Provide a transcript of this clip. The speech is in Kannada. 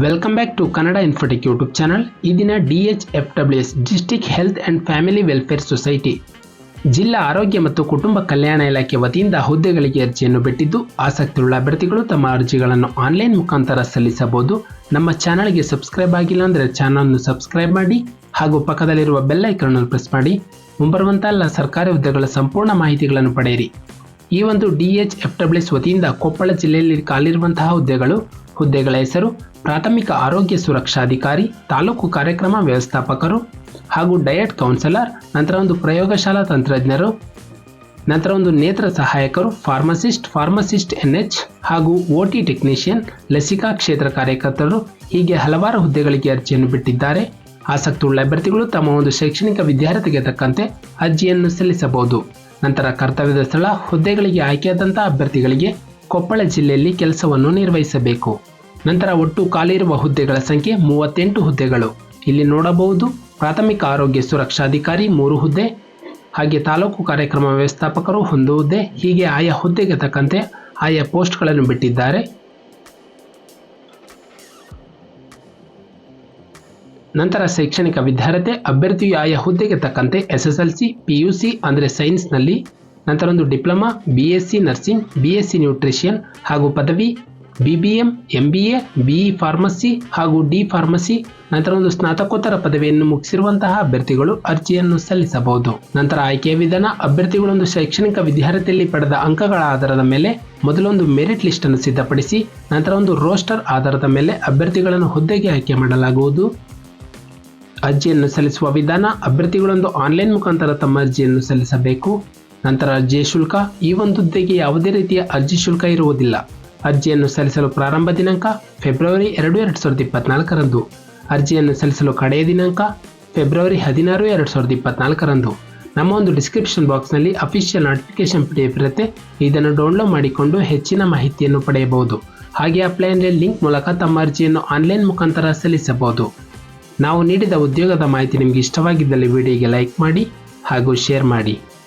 Welcome back to Kannada Infotech YouTube channel ಈ ದಿನ D H F W S district health and family welfare society ಜಿಲ್ಲಾ ಆರೋಗ್ಯ ಮತ್ತು ಕುಟುಂಬ ಕಲ್ಯಾಣ ಇಲಾಖೆ ವತಿಯಿಂದ ಹುದ್ದೆಗಳಿಗೆ ಅರ್ಜಿಯನ್ನು ಬಿಟ್ಟಿದ್ದು, ಆಸಕ್ತಿಯುಳ್ಳ ಅಭ್ಯರ್ಥಿಗಳು ತಮ್ಮ ಅರ್ಜಿಗಳನ್ನು ಆನ್ಲೈನ್ ಮುಖಾಂತರ ಸಲ್ಲಿಸಬಹುದು. ನಮ್ಮ ಚಾನಲ್ಗೆ ಸಬ್ಸ್ಕ್ರೈಬ್ ಆಗಿಲ್ಲ ಅಂದರೆ ಚಾನಲ್ನ ಸಬ್ಸ್ಕ್ರೈಬ್ ಮಾಡಿ, ಹಾಗೂ ಪಕ್ಕದಲ್ಲಿರುವ ಬೆಲ್ ಐಕನ್ ಪ್ರೆಸ್ ಮಾಡಿ. ಮುಂಬರುವಂತಹ ಸರ್ಕಾರಿ ಹುದ್ದೆಗಳ ಸಂಪೂರ್ಣ ಮಾಹಿತಿಗಳನ್ನು ಪಡೆಯಿರಿ. ಈ ಒಂದು D H F W S ವತಿಯಿಂದ ಕೊಪ್ಪಳ ಜಿಲ್ಲೆಯಲ್ಲಿ ಕಾಲಿರುವಂತಹ ಹುದ್ದೆಗಳು ಹುದ್ದೆಗಳ ಹೆಸರು, ಪ್ರಾಥಮಿಕ ಆರೋಗ್ಯ ಸುರಕ್ಷಾಧಿಕಾರಿ, ತಾಲೂಕು ಕಾರ್ಯಕ್ರಮ ವ್ಯವಸ್ಥಾಪಕರು ಹಾಗೂ ಡಯಟ್ ಕೌನ್ಸಲರ್, ನಂತರ ಒಂದು ಪ್ರಯೋಗಶಾಲಾ ತಂತ್ರಜ್ಞರು, ನಂತರ ಒಂದು ನೇತ್ರ ಸಹಾಯಕರು, ಫಾರ್ಮಸಿಸ್ಟ್ ಫಾರ್ಮಸಿಸ್ಟ್ ಎನ್ ಎಚ್ ಹಾಗೂ ಓಟಿ ಟೆಕ್ನಿಷಿಯನ್, ಲಸಿಕಾ ಕ್ಷೇತ್ರ ಕಾರ್ಯಕರ್ತರು ಹೀಗೆ ಹಲವಾರು ಹುದ್ದೆಗಳಿಗೆ ಅರ್ಜಿಯನ್ನು ಬಿಟ್ಟಿದ್ದಾರೆ. ಆಸಕ್ತುಳ್ಳ ಅಭ್ಯರ್ಥಿಗಳು ತಮ್ಮ ಒಂದು ಶೈಕ್ಷಣಿಕ ವಿದ್ಯಾರ್ಥಿಗೆ ತಕ್ಕಂತೆ ಅರ್ಜಿಯನ್ನು ಸಲ್ಲಿಸಬಹುದು. ನಂತರ ಕರ್ತವ್ಯದ ಸ್ಥಳ, ಹುದ್ದೆಗಳಿಗೆ ಆಯ್ಕೆಯಾದಂಥ ಅಭ್ಯರ್ಥಿಗಳಿಗೆ ಕೊಪ್ಪಳ ಜಿಲ್ಲೆಯಲ್ಲಿ ಕೆಲಸವನ್ನು ನಿರ್ವಹಿಸಬೇಕು. ನಂತರ ಒಟ್ಟು ಖಾಲಿರುವ ಹುದ್ದೆಗಳ ಸಂಖ್ಯೆ ಮೂವತ್ತೆಂಟು ಹುದ್ದೆಗಳು. ಇಲ್ಲಿ ನೋಡಬಹುದು, ಪ್ರಾಥಮಿಕ ಆರೋಗ್ಯ ಸುರಕ್ಷಾಧಿಕಾರಿ ಮೂರು ಹುದ್ದೆ, ಹಾಗೆ ತಾಲೂಕು ಕಾರ್ಯಕ್ರಮ ವ್ಯವಸ್ಥಾಪಕರು ಒಂದು ಹುದ್ದೆ, ಹೀಗೆ ಆಯಾ ಹುದ್ದೆಗೆ ತಕ್ಕಂತೆ ಆಯಾ ಪೋಸ್ಟ್ಗಳನ್ನು ಬಿಟ್ಟಿದ್ದಾರೆ. ನಂತರ ಶೈಕ್ಷಣಿಕ ವಿದ್ಯಾರ್ಥಿ ಅಭ್ಯರ್ಥಿಯು ಆಯಾ ಹುದ್ದೆಗೆ ತಕ್ಕಂತೆ S S L C P U C ಅಂದರೆ ಸೈನ್ಸ್ನಲ್ಲಿ ನಂತರ ಒಂದು diploma B S C nursing B S C nutrition ಹಾಗೂ ಪದವಿ B B M M B A B E pharmacy ಹಾಗೂ ಡಿ ಫಾರ್ಮಸಿ. ನಂತರ ಒಂದು ಸ್ನಾತಕೋತ್ತರ ಪದವಿಯನ್ನು ಮುಗಿಸಿರುವಂತಹ ಅಭ್ಯರ್ಥಿಗಳು ಅರ್ಜಿಯನ್ನು ಸಲ್ಲಿಸಬಹುದು. ನಂತರ ಆಯ್ಕೆಯ ವಿಧಾನ, ಅಭ್ಯರ್ಥಿಗಳೊಂದು ಶೈಕ್ಷಣಿಕ ವಿದ್ಯಾರ್ಥಿಯಲ್ಲಿ ಪಡೆದ ಅಂಕಗಳ ಆಧಾರದ ಮೇಲೆ ಮೊದಲೊಂದು ಮೆರಿಟ್ ಲಿಸ್ಟ್ ಅನ್ನು ಸಿದ್ಧಪಡಿಸಿ, ನಂತರ ಒಂದು ರೋಸ್ಟರ್ ಆಧಾರದ ಮೇಲೆ ಅಭ್ಯರ್ಥಿಗಳನ್ನು ಹುದ್ದೆಗೆ ಆಯ್ಕೆ ಮಾಡಲಾಗುವುದು. ಅರ್ಜಿಯನ್ನು ಸಲ್ಲಿಸುವ ವಿಧಾನ, ಅಭ್ಯರ್ಥಿಗಳೊಂದು ಆನ್ಲೈನ್ ಮುಖಾಂತರ ತಮ್ಮ ಅರ್ಜಿಯನ್ನು ಸಲ್ಲಿಸಬೇಕು. ನಂತರ ಅರ್ಜಿಯ ಶುಲ್ಕ, ಈ ಒಂದು ಹುದ್ದೆಗೆ ಯಾವುದೇ ರೀತಿಯ ಅರ್ಜಿ ಶುಲ್ಕ ಇರುವುದಿಲ್ಲ. ಅರ್ಜಿಯನ್ನು ಸಲ್ಲಿಸಲು ಪ್ರಾರಂಭ ದಿನಾಂಕ ಫೆಬ್ರವರಿ ಎರಡು ಎರಡು ಸಾವಿರದ ಇಪ್ಪತ್ನಾಲ್ಕರಂದು. ಅರ್ಜಿಯನ್ನು ಸಲ್ಲಿಸಲು ಕಡೆಯ ದಿನಾಂಕ ಫೆಬ್ರವರಿ ಹದಿನಾರು, ಎರಡು ಸಾವಿರದ ಇಪ್ಪತ್ನಾಲ್ಕರಂದು. ನಮ್ಮ ಒಂದು ಡಿಸ್ಕ್ರಿಪ್ಷನ್ ಬಾಕ್ಸ್ನಲ್ಲಿ official notification P D F ಇರುತ್ತೆ. ಇದನ್ನು ಡೌನ್ಲೋಡ್ ಮಾಡಿಕೊಂಡು ಹೆಚ್ಚಿನ ಮಾಹಿತಿಯನ್ನು ಪಡೆಯಬಹುದು. ಹಾಗೆ ಅಪ್ಲೈನಲ್ಲಿ ಲಿಂಕ್ ಮೂಲಕ ತಮ್ಮ ಅರ್ಜಿಯನ್ನು ಆನ್ಲೈನ್ ಮುಖಾಂತರ ಸಲ್ಲಿಸಬಹುದು. ನಾವು ನೀಡಿದ ಉದ್ಯೋಗದ ಮಾಹಿತಿ ನಿಮಗೆ ಇಷ್ಟವಾಗಿದ್ದಲ್ಲಿ ವಿಡಿಯೋಗೆ ಲೈಕ್ ಮಾಡಿ ಹಾಗೂ ಶೇರ್ ಮಾಡಿ.